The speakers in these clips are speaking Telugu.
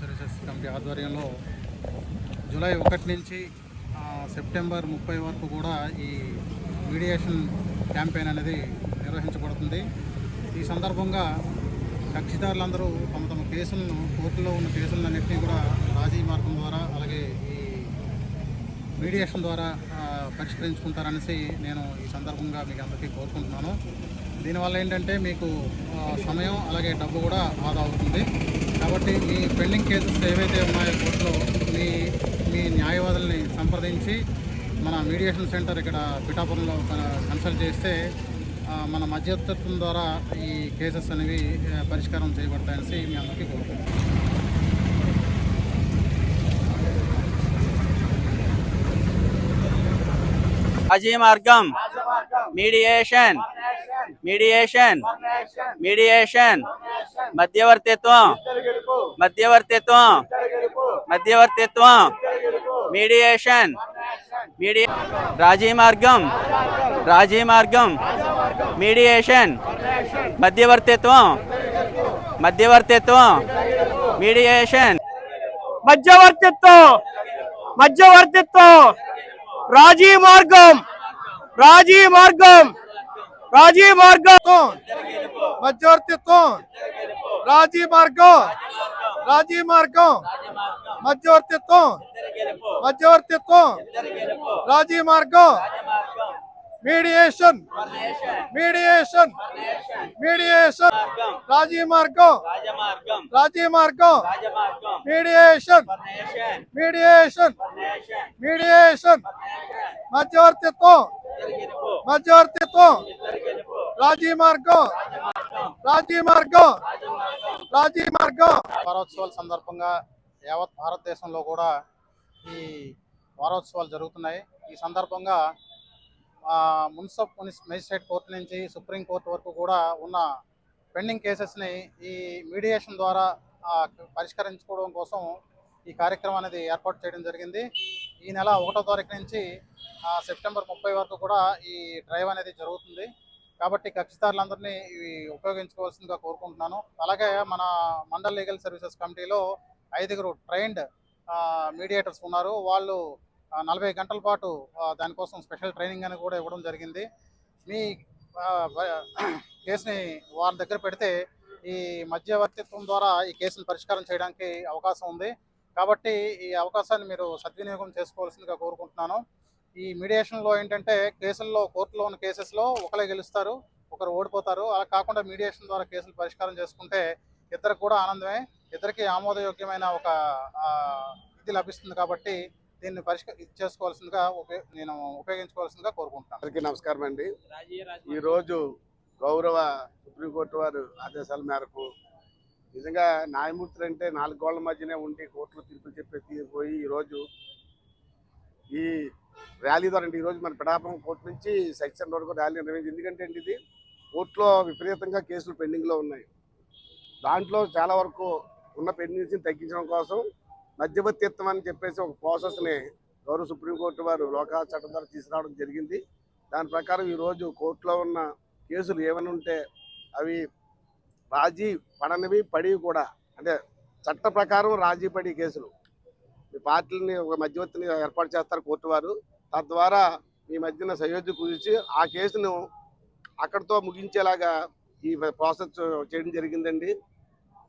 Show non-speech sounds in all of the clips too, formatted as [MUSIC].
సర్వీసెస్ కమిటీ ఆధ్వర్యంలో జూలై ఒకటి నుంచి సెప్టెంబర్ ముప్పై వరకు కూడా ఈ మీడియేషన్ క్యాంపెయిన్ అనేది నిర్వహించబడుతుంది. ఈ సందర్భంగా కక్షిదారులందరూ తమ తమ కేసులను కోర్టులో ఉన్న కేసులన్నింటినీ కూడా రాజీ మార్గం ద్వారా అలాగే ఈ మీడియేషన్ ద్వారా పరిష్కరించుకుంటారనేసి నేను ఈ సందర్భంగా మీకు అందరికీ కోరుకుంటున్నాను. దీనివల్ల ఏంటంటే మీకు సమయం అలాగే డబ్బు కూడా ఆదా అవుతుంది. కాబట్టి మీ పెండింగ్ కేసెస్ ఏవైతే ఉన్నాయో కోర్టులో మీ మీ న్యాయవాదుల్ని సంప్రదించి మన మీడియేషన్ సెంటర్ ఇక్కడ పిఠాపురంలో కన- కన్సల్ట్ చేస్తే మన మధ్యవర్తిత్వం ద్వారా ఈ కేసెస్ అనేవి పరిష్కారం చేయబడతాయనేసి మీ అందరికీ కోరుకుంటున్నాను. అజీ మార్గం. మీడియేషన్ మీడియేషన్ మీడియేషన్ మధ్యవర్తిత్వం. మధ్యవర్తిత్వం. మధ్యవర్తిత్వం. మీడియేషన్ మీడియా రాజీ మార్గం. రాజీ మార్గం. మీడియేషన్ మధ్యవర్తిత్వం. మధ్యవర్తిత్వం. మీడియేషన్ మధ్యవర్తిత్వం. మధ్యవర్తిత్వం. రాజీ మార్గం రాజీ మార్గం రాజీ మార్గం మధ్యవర్తిత్వం రాజీ మార్గం రాజీ మార్గం మధ్యవర్తిత్వం మధ్యవర్తిత్వం రాజీ మార్గం మీడియేషన్. మీడియేషన్. మీడియేషన్. రాజీ మార్గం. రాజీ మార్గం. మీడియేషన్. మీడియేషన్. మీడియేషన్. మధ్యవర్తిత్వం. మధ్యవర్తిత్వం. రాజీ మార్గం. రాజీ మార్గం. రాజీ మార్గం. వారోత్సవాల సందర్భంగా యావత్ భారతదేశంలో కూడా ఈ వారోత్సవాలు జరుగుతున్నాయి. ఈ సందర్భంగా మున్సిపల్ మునిస్ మెజిస్ట్రేట్ కోర్టు నుంచి సుప్రీంకోర్టు వరకు కూడా ఉన్న పెండింగ్ కేసెస్ని ఈ మీడియేషన్ ద్వారా పరిష్కరించుకోవడం కోసం ఈ కార్యక్రమం అనేది ఏర్పాటు చేయడం జరిగింది. ఈ నెల ఒకటో తారీఖు నుంచి సెప్టెంబర్ ముప్పై వరకు కూడా ఈ డ్రైవ్ అనేది జరుగుతుంది. కాబట్టి కక్షిదారులందరినీ ఇవి ఉపయోగించుకోవాల్సిందిగా కోరుకుంటున్నాను. అలాగే మన మండల్ లీగల్ సర్వీసెస్ కమిటీలో ఐదుగురు ట్రైన్డ్ మీడియేటర్స్ ఉన్నారు. వాళ్ళు నలభై గంటల పాటు దానికోసం స్పెషల్ ట్రైనింగ్ అని కూడా ఇవ్వడం జరిగింది. మీ [CLEARS THROAT] కేసుని వారి దగ్గర పెడితే ఈ మధ్యవర్తిత్వం ద్వారా ఈ కేసును పరిష్కారం చేయడానికి అవకాశం ఉంది. కాబట్టి ఈ అవకాశాన్ని మీరు సద్వినియోగం చేసుకోవాల్సిందిగా కోరుకుంటున్నాను. ఈ మీడియేషన్లో ఏంటంటే కేసుల్లో కోర్టులో ఉన్న కేసెస్లో ఒకరే గెలుస్తారు ఒకరు ఓడిపోతారు. అలా కాకుండా మీడియేషన్ ద్వారా కేసులు పరిష్కారం చేసుకుంటే ఇద్దరికి కూడా ఆనందమే ఇద్దరికి ఆమోదయోగ్యమైన ఒక ఇది లభిస్తుంది కాబట్టి దీన్ని పరిష్క ఇది చేసుకోవాల్సిందిగా ఉపయోగ నేను ఉపయోగించుకోవాల్సిందిగా కోరుకుంటున్నాను. అందరికీ నమస్కారం అండి. ఈరోజు గౌరవ సుప్రీంకోర్టు వారు ఆదేశాల మేరకు నిజంగా న్యాయమూర్తులు అంటే నాలుగు గోళ్ళ మధ్యనే ఉండి కోర్టులో తీర్పులు చెప్పే తీరిపోయి ఈరోజు ఈ ర్యాలీ ద్వారా అంటే ఈరోజు మన పిఠాపురం కోర్టు నుంచి సెక్షన్ వరకు ర్యాలీ నిర్వహించింది. ఎందుకంటే అండి ఇది కోర్టులో విపరీతంగా కేసులు పెండింగ్లో ఉన్నాయి. దాంట్లో చాలా వరకు ఉన్న పెండింగ్స్ని తగ్గించడం కోసం మధ్యవర్తిత్వం అని చెప్పేసి ఒక ప్రాసెస్ని గౌరవ సుప్రీంకోర్టు వారు లోకా చట్టం ద్వారా తీసుకురావడం జరిగింది. దాని ప్రకారం ఈరోజు కోర్టులో ఉన్న కేసులు ఏమైనా ఉంటే అవి రాజీ పడనివి పడివి కూడా. అంటే చట్ట ప్రకారం రాజీ పడి కేసులు. మీ పార్టీలని ఒక మధ్యవర్తిని ఏర్పాటు చేస్తారు కోర్టు వారు. తద్వారా మీ మధ్యన సయోధ్య కుదిర్చి ఆ కేసును అక్కడితో ముగించేలాగా ఈ ప్రాసెస్ చేయడం జరిగిందండి.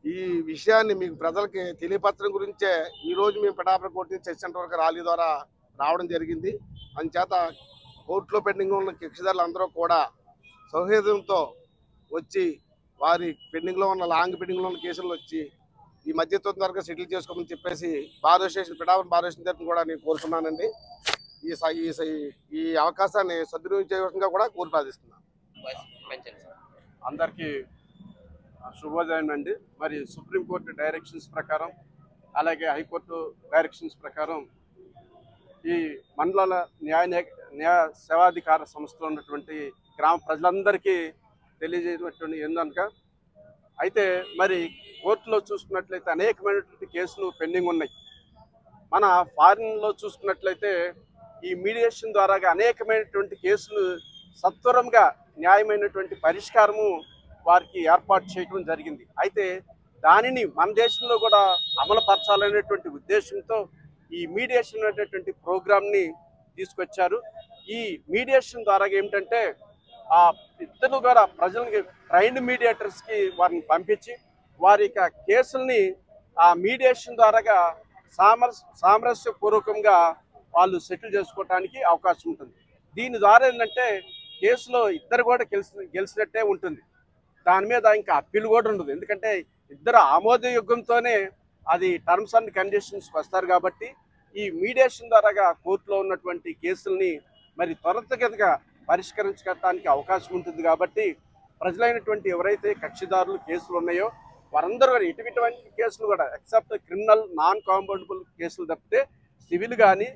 ఈ విషయాన్ని మీకు ప్రజలకి తెలియపరచడం గురించే ఈ రోజు మేము పిఠాపురం కోర్టు నుంచి చర్చ సెంటర్ వరకు ర్యాలీ ద్వారా రావడం జరిగింది. అందుచేత కోర్టులో పెండింగ్ ఉన్న కక్షిదారులు అందరూ కూడా సౌహృదంతో వచ్చి వారి పెండింగ్లో ఉన్న లాంగ్ పెండింగ్లో ఉన్న కేసులు వచ్చి ఈ మధ్యత్వం ద్వారా సెటిల్ చేసుకోమని చెప్పేసి bar association Pithapuram bar association తరఫున కూడా నేను కోరుతున్నానండి ఈ స- ఈ అవకాశాన్ని సద్వినియోగం చేయవలసిందిగా కూడా కోరి ప్రార్థిస్తున్నాను. అందరికీ శుభోదయం అండి. మరి సుప్రీంకోర్టు డైరెక్షన్స్ ప్రకారం అలాగే హైకోర్టు డైరెక్షన్స్ ప్రకారం ఈ మండల న్యాయ న్యాయ సేవాధికార సంస్థలో ఉన్నటువంటి గ్రామ ప్రజలందరికీ తెలియజేయటువంటి ఏందనక అయితే మరి కోర్టులో చూసుకున్నట్లయితే అనేకమైనటువంటి కేసులు పెండింగ్ ఉన్నాయి. మన ఫారిన్లో చూసుకున్నట్లయితే ఈ మీడియేషన్ ద్వారా అనేకమైనటువంటి కేసులు సత్వరంగా న్యాయమైనటువంటి పరిష్కారము వారికి ఏర్పాటు చేయడం జరిగింది. అయితే దానిని మన దేశంలో కూడా అమలు పరచాలనేటువంటి ఉద్దేశంతో ఈ మీడియేషన్ అనేటువంటి ప్రోగ్రామ్ని తీసుకొచ్చారు. ఈ మీడియేషన్ ద్వారా ఏమిటంటే ఆ ఇద్దరు కూడా ప్రజలకి ట్రైన్డ్ మీడియేటర్స్కి వారిని పంపించి వారి యొక్క కేసుల్ని ఆ మీడియేషన్ ద్వారాగా సామరస్ సామరస్యపూర్వకంగా వాళ్ళు సెటిల్ చేసుకోవడానికి అవకాశం ఉంటుంది. దీని ద్వారా ఏంటంటే కేసులో ఇద్దరు కూడా గెలిచి గెలిచినట్టే ఉంటుంది. దాని మీద ఇంకా అప్పీల్ కూడా ఉండదు. ఎందుకంటే ఇద్దరు ఆమోదయుగంతోనే అది టర్మ్స్ అండ్ కండిషన్స్కి వస్తారు కాబట్టి ఈ మీడియేషన్ ద్వారాగా కోర్టులో ఉన్నటువంటి కేసుల్ని మరి త్వరితగతిగా పరిష్కరించడానికి అవకాశం ఉంటుంది కాబట్టి ప్రజలైనటువంటి ఎవరైతే కక్షిదారులు కేసులు ఉన్నాయో వారందరూ కూడా ఇటువంటి కేసులు కూడా ఎక్సెప్ట్ క్రిమినల్ నాన్ కాంపౌండబుల్ కేసులు తప్పితే సివిల్ కానీ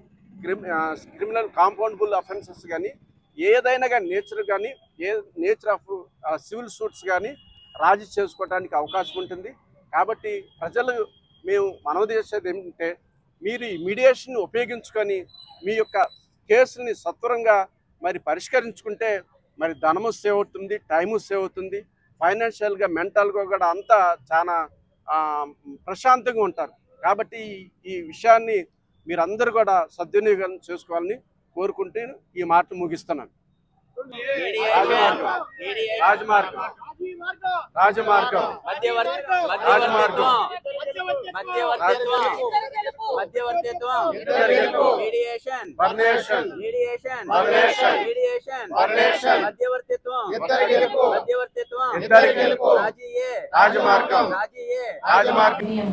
క్రిమినల్ కాంపౌండబుల్ అఫెన్సెస్ కానీ ఏదైనా కానీ నేచర్ కానీ a nature of civil suits కానీ రాజీ చేసుకోవడానికి అవకాశం ఉంటుంది. కాబట్టి ప్రజలు మేము మనవి చేసేది ఏమిటంటే మీరు ఈ మీడియేషన్ ఉపయోగించుకొని మీ యొక్క కేసుని సత్వరంగా మరి పరిష్కరించుకుంటే మరి ధనము సేవ్ అవుతుంది టైము సేవ్ అవుతుంది. ఫైనాన్షియల్గా మెంటల్గా కూడా అంతా చాలా ప్రశాంతంగా ఉంటారు. కాబట్టి ఈ- ఈ విషయాన్ని మీరందరూ కూడా సద్వినియోగం చేసుకోవాలని కోరుకుంటూ ఈ మాట ముగిస్తున్నాను. రాజమార్గం రాజమార్గం రాజమార్గం మధ్యవర్తి రాజమార్గం. మధ్యవర్తిత్వం మధ్యవర్తిత్వం ఇద్దరి గెలుపు. మీడియేషన్ పర్నేషన్ మీడియేషన్ పర్నేషన్. మీడియేషన్ పర్నేషన్. మధ్యవర్తిత్వం ఇద్దరి గెలుపు. మధ్యవర్తిత్వం ఇద్దరి గెలుపు. రాజీయే రాజమార్గం. రాజీయే రాజమార్గం Union